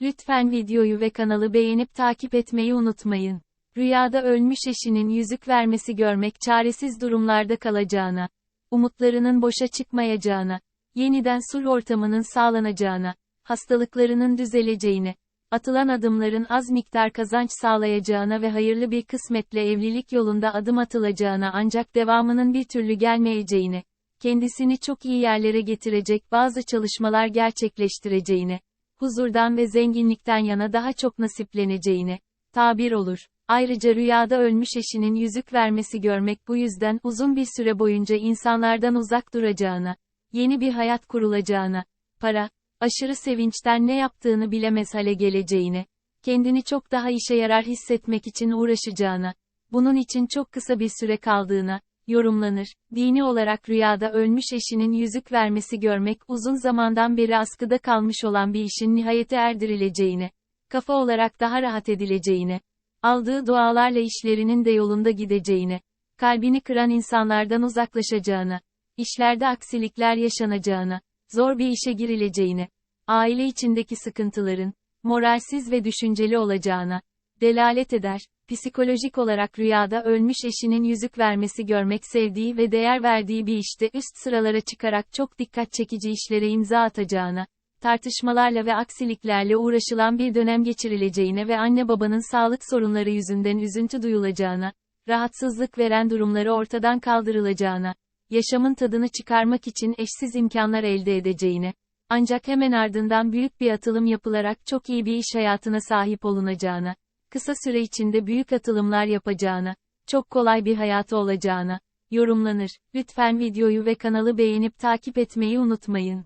Lütfen videoyu ve kanalı beğenip takip etmeyi unutmayın. Rüyada ölmüş eşinin yüzük vermesi görmek çaresiz durumlarda kalacağına, umutlarının boşa çıkmayacağına, yeniden sulh ortamının sağlanacağına, hastalıklarının düzeleceğine, atılan adımların az miktar kazanç sağlayacağına ve hayırlı bir kısmetle evlilik yolunda adım atılacağına ancak devamının bir türlü gelmeyeceğine, kendisini çok iyi yerlere getirecek bazı çalışmalar gerçekleştireceğine, huzurdan ve zenginlikten yana daha çok nasipleneceğine, tabir olur. Ayrıca rüyada ölmüş eşinin yüzük vermesi görmek bu yüzden uzun bir süre boyunca insanlardan uzak duracağına, yeni bir hayat kurulacağına, para, aşırı sevinçten ne yaptığını bilemez hale geleceğine, kendini çok daha işe yarar hissetmek için uğraşacağına, bunun için çok kısa bir süre kaldığına, yorumlanır. Dini olarak rüyada ölmüş eşinin yüzük vermesi görmek uzun zamandan beri askıda kalmış olan bir işin nihayete erdirileceğine, kafa olarak daha rahat edileceğine, aldığı dualarla işlerinin de yolunda gideceğine, kalbini kıran insanlardan uzaklaşacağına, işlerde aksilikler yaşanacağına, zor bir işe girileceğine, aile içindeki sıkıntıların, moralsiz ve düşünceli olacağına, delalet eder. Psikolojik olarak rüyada ölmüş eşinin yüzük vermesi görmek sevdiği ve değer verdiği bir işte üst sıralara çıkarak çok dikkat çekici işlere imza atacağına, tartışmalarla ve aksiliklerle uğraşılan bir dönem geçirileceğine ve anne babanın sağlık sorunları yüzünden üzüntü duyulacağına, rahatsızlık veren durumları ortadan kaldırılacağına, yaşamın tadını çıkarmak için eşsiz imkanlar elde edeceğine, ancak hemen ardından büyük bir atılım yapılarak çok iyi bir iş hayatına sahip olunacağına, kısa süre içinde büyük atılımlar yapacağına, çok kolay bir hayatı olacağına, yorumlanır. Lütfen videoyu ve kanalı beğenip takip etmeyi unutmayın.